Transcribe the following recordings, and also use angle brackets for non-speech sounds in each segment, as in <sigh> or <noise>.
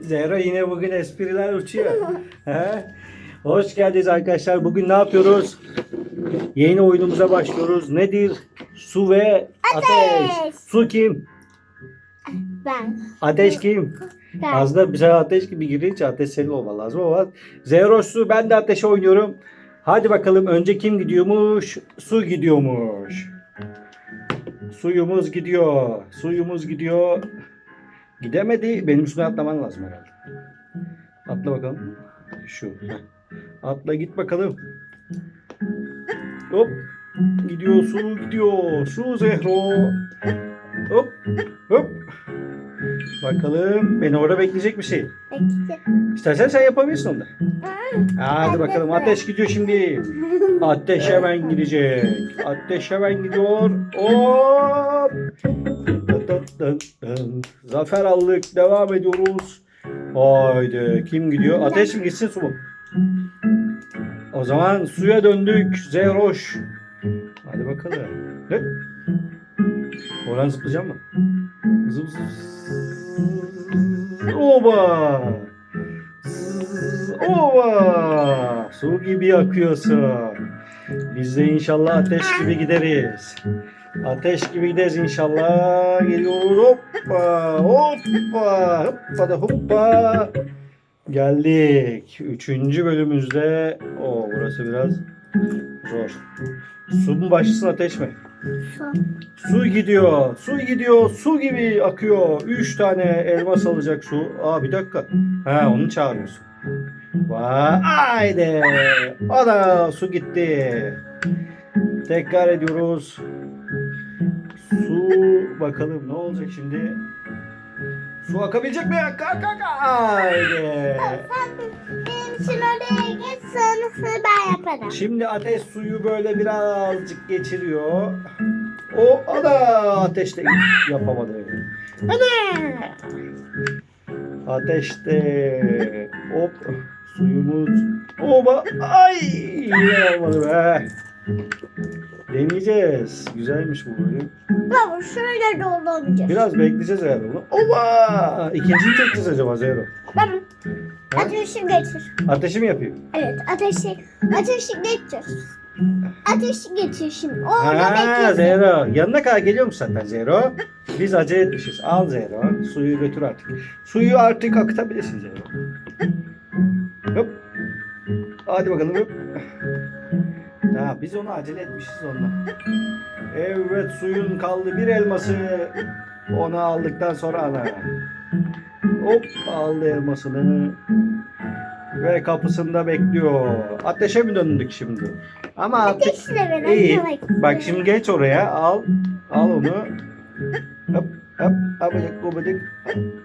Zehra yine bugün espriler uçuyor. Hoş geldiniz arkadaşlar. Bugün ne yapıyoruz? Yeni oyunumuza başlıyoruz. Nedir? Su ve ateş. Ateş. Su kim? Ben. Ateş kim? Ben. Az da bize ateş gibi girince ateş senin olman lazım ama Zehra su ben de ateşe oynuyorum. Hadi bakalım önce kim gidiyormuş? Su gidiyormuş. Suyumuz gidiyor. Suyumuz gidiyor. Gidemedi. Benim üstüne atlaman lazım herhalde. Atla bakalım. Şu. Atla git bakalım. Hop. Gidiyor su gidiyor. Su Zehro. Hop. Hop. Bakalım beni orada bekleyecek bir şey. İstersen sen yapabilirsin onu da. Hadi bakalım ateş gidiyor şimdi. Ateş hemen gidecek. Ateş hemen gidiyor. Hop. Dın dın. Zafer aldık. Devam ediyoruz. Haydi. Kim gidiyor? Ateş mi gitsin su mu? O zaman suya döndük. Zehroş. Hadi bakalım. Ne? Oradan zıplayacak mı? Zıp zıp. Oba. Ova! Su gibi akıyorsun. Biz de inşallah ateş gibi gideriz. Ateş gibi gideriz inşallah. Geliyoruz hoppa hoppa hoppa da hoppa. Geldik. Üçüncü bölümümüzde. O burası biraz zor. Su mu başlasın ateş mi? Su. Su gidiyor. Su gidiyor. Su gibi akıyor. Üç tane elmas alacak su. Aa bir dakika. Ha onu çağırıyorsun. Vay haydi. Ana su gitti. Tekrar ediyoruz. Bakalım ne olacak şimdi? Su akabilecek mi? Kalk kalk. Haydi. Sen benim için oraya git sonrasını ben yaparım. Şimdi ateş suyu böyle birazcık geçiriyor. O ana ateşte yapamadı. Ana! Ateşte hop suyumuz oba ay yine olmadı be. Deneyeceğiz. Güzelmiş bu bölüm. Baba şöyle dolanacağız. Biraz bekleyeceğiz herhalde bunu. Oba! İkinciyi çekeceğiz acaba Zero. Baba Ha? ateşi getir. Ateşi mi yapıyor? Evet ateşi. Ateşi getir. Ateşi getir şimdi. Orada Ha beklesin. Zero. Yanına kadar geliyor musun zaten Zero? Biz acele etmişiz. Al Zero. Suyu götür artık. Suyu artık akıtabilirsin Zero. Hop. Hadi bakalım hop. Tamam biz onu acele etmişiz onunla. Evet suyun kaldı bir elması. Onu aldıktan sonra ana. Hop aldı elmasını. Ve kapısında bekliyor. Ateşe mi döndük şimdi? Ama artık Ateşle beraber İyi. Bak şimdi geç oraya al. Al onu. Hop hop abadık gubadık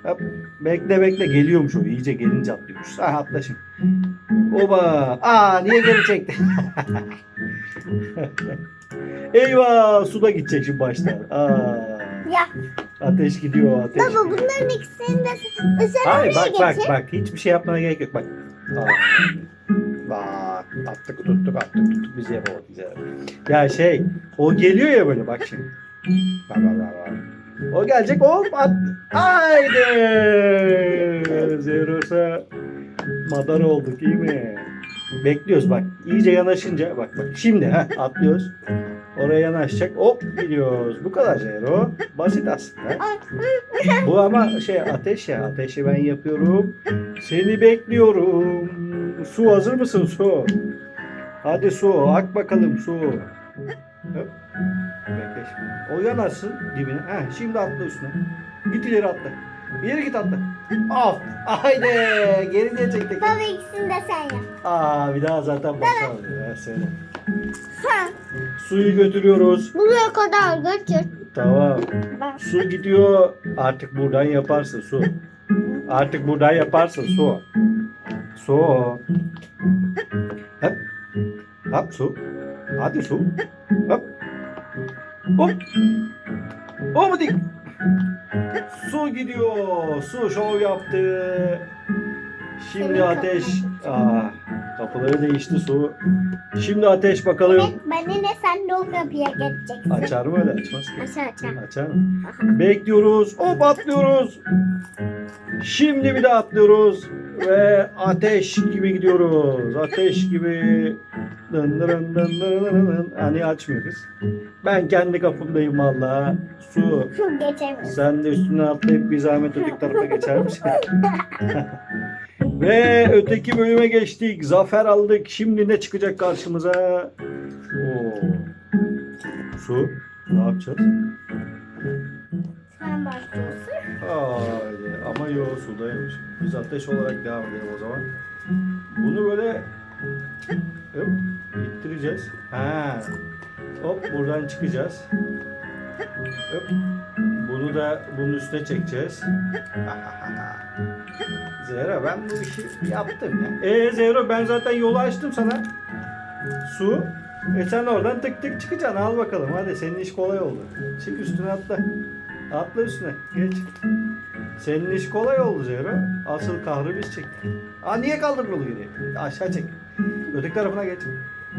hop. Bekle bekle geliyormuş o iyice gelince atlıyormuş. Ha atla şimdi. Oba. Aa niye geri çekti? <laughs> Eyvah suda gidecek şimdi baştan. Aa, Ya ateş gidiyor ateş. baba bunların ikisini de sen Hayır bak bak getir. bak hiçbir şey yapmana gerek yok bak. Aa. Bak attık tuttuk attık tuttuk biz yapamadık ya. Ya şey o geliyor ya böyle bak şimdi. Bak bak bak bak. O gelecek hop at. Haydi. Zerosa madar olduk iyi mi? Bekliyoruz bak. iyice yanaşınca bak bak. Şimdi ha atlıyoruz. Oraya yanaşacak. Hop gidiyoruz. Bu kadar Zero. Basit aslında. Bu ama şey ateş ya. Ateşi ben yapıyorum. Seni bekliyorum. Su hazır mısın su? Hadi su. Ak bakalım su. Hop. Şimdi. O yanarsın dibine. Heh, şimdi atla üstüne. Git ileri atla. İleri git atla. Af. Haydi. Geri de çektik. Baba ikisini de sen yap. Aa bir daha zaten basalım. Ya söyle. Suyu götürüyoruz. buraya kadar götür. Tamam. Bak. Su gidiyor. Artık buradan yaparsın su. Artık buradan yaparsın su. Su. Hop. Hop su. Hadi su. Hop. Hop. Hop dik. Su gidiyor. Su şov yaptı. Şimdi Senin ateş. Aa, kapıları değişti su. Şimdi ateş bakalım. Evet, ben de sen de o kapıya geçeceksin. Açar mı öyle açmaz ki. Açar açar. Açar mı? Bekliyoruz. Hop atlıyoruz. Şimdi bir daha atlıyoruz ve ateş gibi gidiyoruz. Ateş gibi. Dın. Hani açmıyoruz. Ben kendi kapımdayım valla. Su. Geçemiyorum. Sen de üstüne atlayıp bir zahmet öteki tarafa geçer misin? <laughs> Ve öteki bölüme geçtik. Zafer aldık. Şimdi ne çıkacak karşımıza? Oo. Su. Ne yapacağız? Sen başlıyorsun. Haydi. Ama yo sudaymış. Biz ateş olarak devam edelim o zaman. Bunu böyle hop, ittireceğiz. Ha. Hop buradan çıkacağız. Hop. Bunu da bunun üstüne çekeceğiz. <laughs> Zehra ben bu işi yaptım ya. E Zehra ben zaten yolu açtım sana. Su. E sen oradan tık tık çıkacaksın. Al bakalım hadi senin iş kolay oldu. Çık üstüne atla. Atla üstüne. Geç. Senin iş kolay oldu Zehra. Asıl kahrı biz çektik. Aa niye kaldırdın yolu geriye? Aşağı çek. Öteki tarafına geç.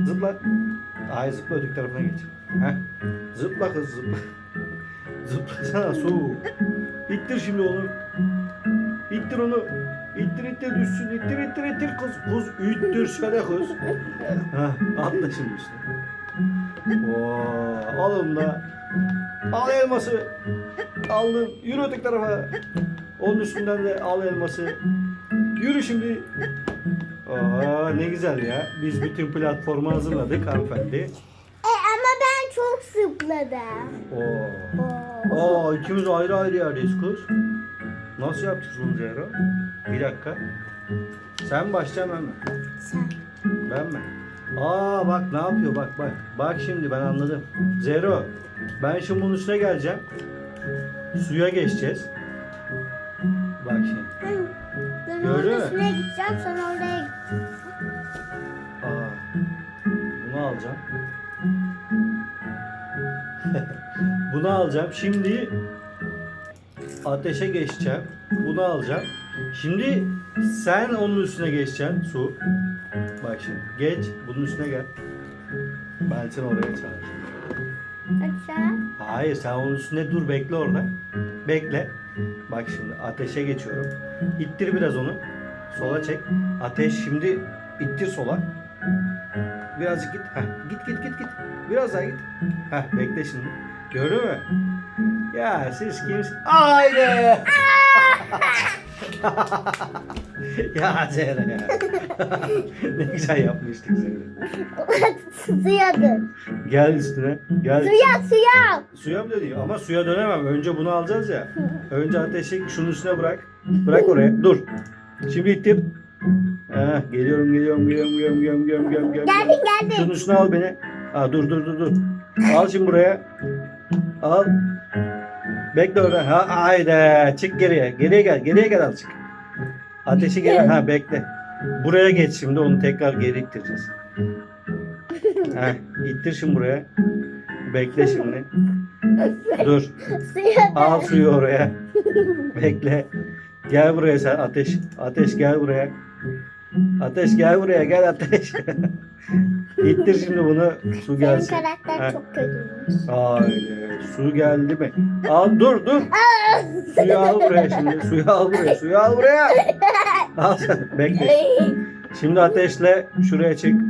Zıpla. Hayır zıpla öteki tarafına geç. Heh. Zıpla kız zıpla. <laughs> Zıplasana su. İttir şimdi onu. İttir onu. İttir ittir düşsün. İttir ittir ittir kız. Kız ittir şöyle kız. <laughs> Heh, atla şimdi üstüne. Oo, al onu da. Al elması. Aldın. Yürü öteki tarafa. Onun üstünden de al elması. Yürü şimdi. Aa, ne güzel ya. Biz bütün platformu hazırladık hanımefendi. E ama ben çok zıpladım. Oo. Oo. Aa ikimiz ayrı ayrı yerdeyiz kız. Nasıl yapacağız bunu Zehra? Bir dakika. Sen başlayacaksın ben mi? Sen. Ben mi? Aa bak ne yapıyor bak bak. Bak şimdi ben anladım. Zero. Ben şimdi bunun üstüne geleceğim. Suya geçeceğiz. Gördün mü? üstüne gideceğim sen oraya git. Aa. Bunu alacağım. <laughs> Bunu alacağım. Şimdi ateşe geçeceğim. Bunu alacağım. Şimdi sen onun üstüne geçeceksin su. Bak şimdi geç bunun üstüne gel. Ben seni oraya çağıracağım. Aşağı. Hayır sen onun üstünde dur bekle orada. Bekle. Bak şimdi ateşe geçiyorum. İttir biraz onu. Sola çek. Ateş şimdi ittir sola. Birazcık git. Heh, git git git git. Biraz daha git. Heh, bekle şimdi. Gördün mü? Ya siz kimsiniz? Haydi. <laughs> ya Zehra ya ne güzel yapmıştık seni. suya dön. Gel üstüne. Gel. Suya suya. Suya mı döneyim? Ama suya dönemem. Önce bunu alacağız ya. Önce ateşi şunun üstüne bırak. Bırak oraya. Dur. Şimdi ittir. Ha, geliyorum geliyorum geliyorum geliyorum geliyorum geliyorum geliyorum. Geldin geldin. Şunun üstüne al beni. Ha, dur dur dur dur. Al şimdi buraya. Al. Bekle orada. Ha, hayda. Çık geriye. Geriye gel. Geriye gel al çık. Ateşi geri. Ha bekle. Buraya geç şimdi. Onu tekrar geri ittireceğiz. <laughs> Ha, ittir şimdi buraya. Bekle şimdi. Dur. Al suyu oraya. Bekle. Gel buraya sen ateş. Ateş gel buraya. Ateş gel buraya gel ateş. <laughs> İttir şimdi bunu. Su Senin gelsin. karakter Heh. çok kötüymüş. Haydi. Su geldi mi? Al dur dur. Suyu al buraya şimdi. Suyu al buraya. Suyu al buraya. <laughs> Al sen. Bekle. Şimdi ateşle şuraya çık.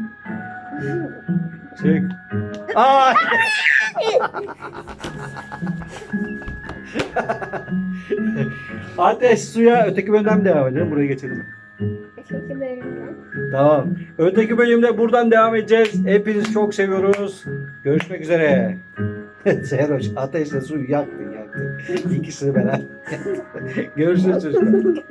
Çık. Ay! Ateş suya öteki bölümden devam edelim? Buraya geçelim. Çünkü bölümden. Tamam. Öteki bölümde buradan devam edeceğiz. Hepinizi çok seviyoruz. Görüşmek üzere. <laughs> Serhoş ateşle suyu yaktın yaktın. İkisini beraber. Görüşürüz çocuklar.